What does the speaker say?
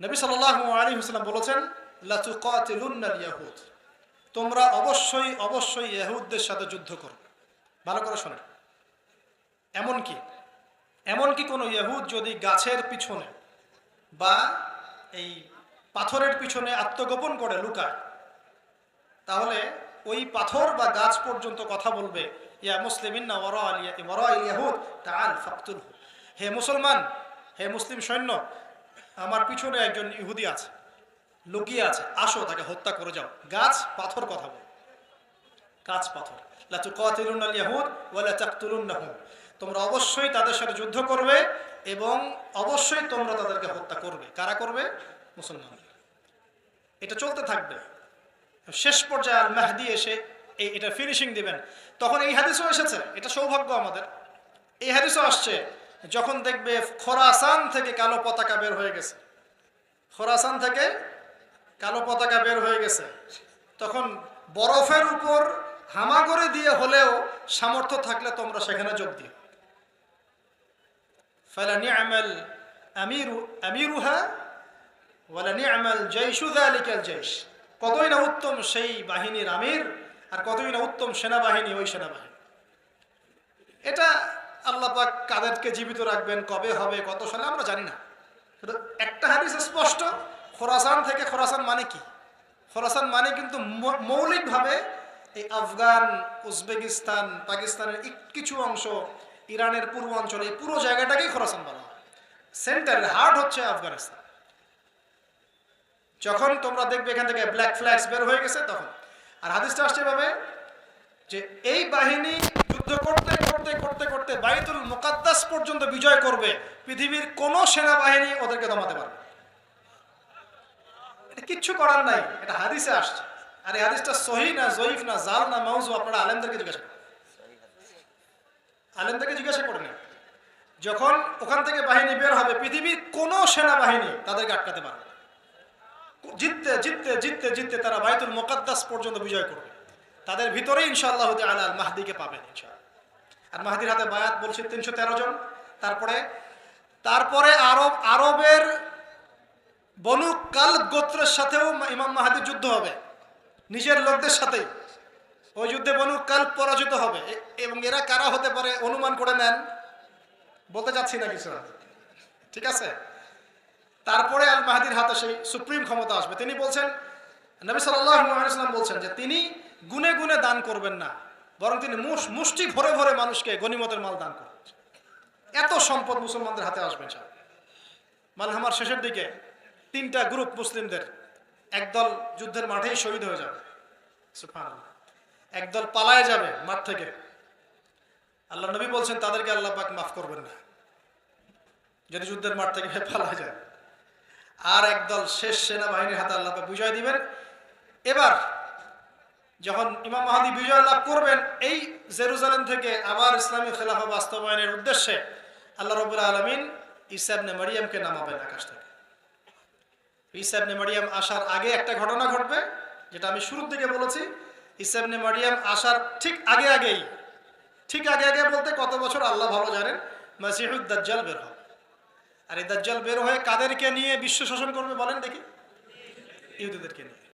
নবী সাল্লাহ আলী হুসলাম বলেছেন তোমরা অবশ্যই অবশ্যই ইহুদদের সাথে যুদ্ধ করো। ভালো করে শোনেন। এমনকি এমনকি কোনো ইহুদ যদি গাছের পিছনে বা এই পাথরের পিছনে আত্মগোপন করে, লুকায়, তাহলে ওই পাথর বা গাছ পর্যন্ত কথা বলবে, ইয়া মুসলিমিন না ওরা আলিয়া ওরা ইয়াহুদ তাল ফাকতুল হে মুসলমান, হে মুসলিম সৈন্য আমার পিছনে একজন ইহুদি আছে, লুকিয়ে আছে। আসো, তাকে হত্যা করে যাও। গাছ, পাথর কথা বল। গাছ, পাথর। লা তুকাতিলুন আল ইয়াহুদ ওয়া লা তাকতুলুনহুম তোমরা অবশ্যই তাদের সাথে যুদ্ধ করবে এবং অবশ্যই তোমরা তাদেরকে হত্যা করবে। কারা করবে? মুসলমান এটা চলতে থাকবে। শেষ পর্যায়ে আল মাহদি এসে এই এটা ফিনিশিং দিবেন। তখন এই হাদিসও এসেছে। এটা সৌভাগ্য আমাদের। এই হাদিসও আসছে যখন দেখবে খোরাসান থেকে কালো পতাকা বের হয়ে গেছে। খোরাসান থেকে কালো পতাকা বের হয়ে গেছে। তখন বরফের উপর হামাগড়ে দিয়ে হলেও সামর্থ্য থাকলে তোমরা সেখানে যোগ দিও। ফালা নি'মাল আমিরু, আমিরুহা, ওয়ালা নি'মাল জাইশু যালিকাল জাইশ কতই না উত্তম সেই বাহিনীর আমির, আর কতই না উত্তম সেনাবাহিনী ওই সেনাবাহিনী। এটা আল্লাহ পাক কাদেরকে জীবিত রাখবেন, কবে হবে, কত সালে, আমরা জানি না। একটা হাদিস স্পষ্ট, খোরাসান থেকে খোরাসান মানে কি? খোরাসান মানে কিন্তু মৌলিকভাবে এই আফগান, উজবেকিস্তান, পাকিস্তানের কিছু অংশ, ইরানের পূর্ব অঞ্চলে, এই পুরো জায়গাটাকেই খোরাসান বলা হয়। সেন্টার হার্ট হচ্ছে আফগানিস্তান। যখন তোমরা দেখবে এখান থেকে ব্ল্যাক ফ্ল্যাগস বের হয়ে গেছে, তখন। আর হাদিসটা আসছে এভাবে যে, এই বাহিনী যুদ্ধ করতে করতে বাইতুল মুকাদ্দাস পর্যন্ত বিজয় করবে, পৃথিবীর কোনো সেনাবাহিনী ওদেরকে দমাতে পারবে এটা কিচ্ছু করার নাই, এটা হাদিসে আসছে। আর এই হাদিসটা সহি না জয়ীফ না জাল না মাউজু আপনারা আলেমদেরকে জিজ্ঞাসা করেন। আলেমদেরকে জিজ্ঞাসা করে যখন ওখান থেকে বাহিনী বের হবে, পৃথিবীর কোনো সেনাবাহিনী তাদেরকে আটকাতে পারবে জিততে জিততে জিততে জিততে তারা বাইতুল মোকাদ্দাস পর্যন্ত বিজয় করবে। তাদের ভিতরে ইনশাআল্লাহ আলাল মাহদিকে পাবেন ইনশাআল্লাহ। আর মাহদির হাতে বায়াত বলছে তিনশো তেরো জন। তারপরে তারপরে আরব, আরবের বনু কাল গোত্রের সাথেও ইমাম মাহাদির যুদ্ধ হবে। নিজের লোকদের সাথেই ওই যুদ্ধে বনু কাল পরাজিত হবে। এবং এরা কারা হতে পারে অনুমান করে নেন। বলতে চাচ্ছি না কিছু ঠিক আছে? তারপরে আল মাহাদির হাতে সেই সুপ্রিম ক্ষমতা আসবে। তিনি বলছেন, নবী সাল্লাম বলছেন যে তিনি গুনে গুনে দান করবেন না। বরং তিনি মুষ্টি ভরে ভরে মানুষকে গনিমতের মাল দান করবেন এত সম্পদ মুসলমানদের হাতে আসবেন সাহেব মালহামার শেষের দিকে তিনটা গ্রুপ মুসলিমদের, একদল যুদ্ধের মাঠেই শহীদ হয়ে যাবে। একদল পালায় যাবে মাঠ থেকে। আল্লাহ নবী বলছেন, তাদেরকে আল্লাহ পাক মাফ করবেন না। যদি যুদ্ধের মাঠ থেকে পালায় যায়। আর একদল শেষ সেনাবাহিনীর হাতে আল্লাহ পাক বিজয় দিবেন। এবার যখন ইমাম মাহাদি বিজয় লাভ করবেন, এই জেরুজালেম থেকে আবার ইসলামী খেলাফা বাস্তবায়নের উদ্দেশ্যে আল্লাহ রবুল আলমিন ইসাবনে মারিয়ামকে নামাবেন আকাশ থেকে। ইসাবনে মারিয়াম আসার আগে একটা ঘটনা ঘটবে, যেটা আমি শুরুর দিকে বলেছি। ইসাবনে মারিয়াম আসার ঠিক আগে আগেই, ঠিক আগে আগে বলতে কত বছর আল্লাহ ভালো জানেন? মাসিহুদ দাজ্জাল বের হবে আর এই দাজ্জাল বের হয়ে কাদেরকে নিয়ে বিশ্ব শাসন করবে বলেন দেখি? ইহুদিদেরকে নিয়ে।